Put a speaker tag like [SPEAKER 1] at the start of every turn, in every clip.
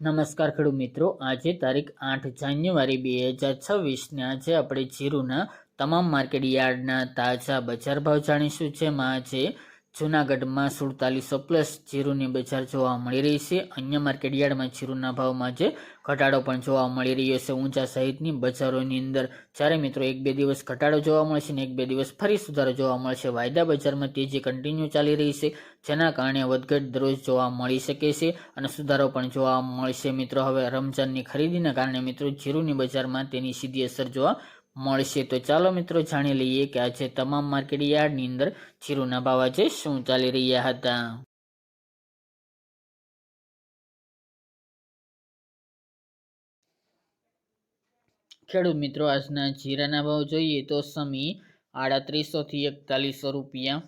[SPEAKER 1] નમસ્કાર ખેડૂત મિત્રો. આજે તારીખ આઠ જાન્યુઆરી બે હજાર છવ્વીસને આજે આપણે જીરુના તમામ માર્કેટ યાર્ડના તાજા બજાર ભાવ જાણીશું. જેમાં આજે જૂનાગઢમાં સુડતાલીસો પ્લસ જીરુની બજાર જોવા મળી રહી છે. અન્ય માર્કેટ યાર્ડમાં જીરુના ભાવમાં જે ઘટાડો પણ જોવા મળી રહ્યો છે. ઊંચા સહિતની બજારોની અંદર જ્યારે મિત્રો એક બે દિવસ ઘટાડો જોવા મળશે ને એક બે દિવસ ફરી સુધારો જોવા મળશે. વાયદા બજારમાં તેજી કન્ટિન્યુ ચાલી રહી છે, જેના કારણે વધઘટ દરરોજ જોવા મળી શકે છે અને સુધારો પણ જોવા મળશે. મિત્રો, હવે રમજાનની ખરીદીના કારણે મિત્રો જીરુની બજારમાં તેની સીધી અસર જોવા મળશે. તો ચાલો મિત્રો જાણી લઈએ કે આજે તમામ માર્કેટ યાર્ડની અંદર જીરુના ભાવ આજે શું ચાલી રહ્યા હતા. ખેડૂત મિત્રો, આજના જીરાના ભાવ જોઈએ તો સમી આડત્રીસોથી એકતાલીસો રૂપિયા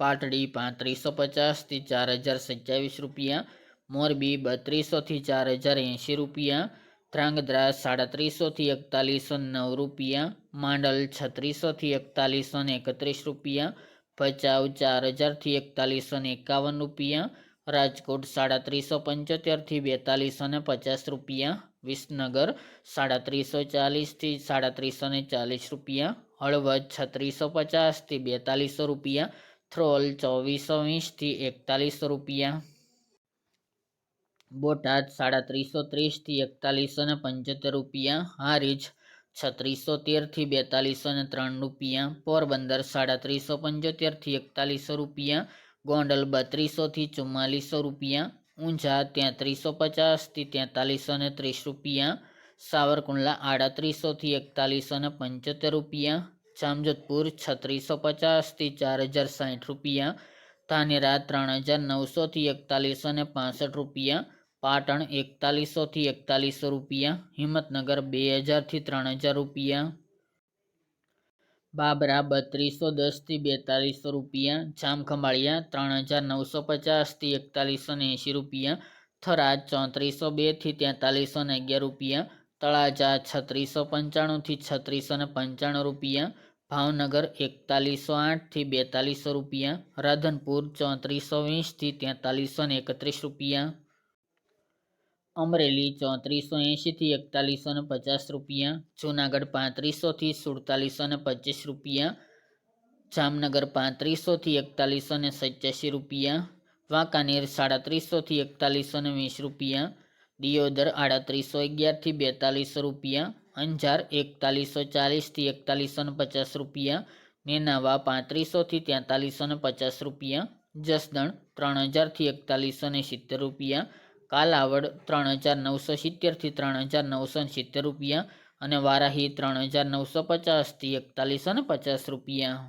[SPEAKER 1] પાટડી પાંત્રીસો પચાસથી ચાર હજાર સત્યાવીસ રૂપિયા, મોરબી બત્રીસોથી ચાર હજાર એંશી રૂપિયા ધ્રાંગધ્રા સાડત્રીસોથી એકતાલીસો નવ રૂપિયા, માંડલ છત્રીસોથી એકતાલીસો ને એકત્રીસ રૂપિયા, ભચાઉ ચાર હજારથી એકતાલીસો ને એકાવન રૂપિયા, રાજકોટ સાડત્રીસો પંચોતેરથી બેતાલીસો ને પચાસ રૂપિયા, વિસનગર સાડત્રીસો ચાલીસથી સાડત્રીસો ને ચાલીસ રૂપિયા, હળવદ છત્રીસો પચાસથી બેતાલીસો રૂપિયા, થ્રોલ ચોવીસો વીસથી એકતાલીસો રૂપિયા. બોટાદ સાડત્રીસો ત્રીસથી એકતાલીસો ને પંચોતેર રૂપિયા હારીજ છત્રીસો તેરથી બેતાલીસો ને ત્રણ રૂપિયા પોરબંદર સાડત્રીસો પંચોતેરથી એકતાલીસો રૂપિયા ગોંડલ બત્રીસોથી ચુમ્માલીસો રૂપિયા ઊંઝા તેત્રીસો પચાસથી તેતાલીસો ને ત્રીસ રૂપિયા સાવરકુંડલા આડત્રીસોથી એકતાલીસો ને પંચોતેર રૂપિયા જામજોધપુર છત્રીસો પચાસથી ચાર હજાર સાઠ રૂપિયા ધાનેરા ત્રણ હજાર નવસોથી એકતાલીસો ને પાસઠ રૂપિયા પાટણ એકતાલીસોથી એકતાલીસો રૂપિયા હિંમતનગર બે હજારથી ત્રણ હજાર રૂપિયા બાબરા બત્રીસો દસથી બેતાલીસો રૂપિયા જામખંભાળિયા ત્રણ હજાર નવસો પચાસથી એકતાલીસો ને એંશી રૂપિયા થરાદ ચોત્રીસો બેથી તેતાલીસો ને અગિયાર રૂપિયા તળાજા છત્રીસો પંચાણુંથી છત્રીસો ને પંચાણું રૂપિયા ભાવનગર એકતાલીસો આઠથી બેતાલીસો રૂપિયા રાધનપુર ચોત્રીસો વીસથી તેતાલીસો ને એકત્રીસ રૂપિયા અમરેલી ચોત્રીસો એંશીથી એકતાલીસો ને પચાસ રૂપિયા જૂનાગઢ પાંત્રીસોથી સુડતાલીસો ને પચીસ રૂપિયા જામનગર પાંત્રીસોથી એકતાલીસો ને સત્યાસી રૂપિયા વાંકાનેર સાડત્રીસોથી એકતાલીસો ને વીસ રૂપિયા દિયોદર આડત્રીસો અગિયારથી બેતાલીસો રૂપિયા અંજાર એકતાલીસો ચાલીસથી એકતાલીસો ને પચાસ રૂપિયા નેનાવા પાંત્રીસોથી તેતાલીસો ને પચાસ રૂપિયા જસદણ ત્રણ હજારથી એકતાલીસો ને સિત્તેર રૂપિયા કાલાવડ ત્રણ હજાર નવસો સિત્તેરથી ત્રણ હજાર નવસો સિત્તેર રૂપિયા અને વારાહી ત્રણ હજાર નવસો પચાસથી એકતાલીસો ને પચાસ રૂપિયા.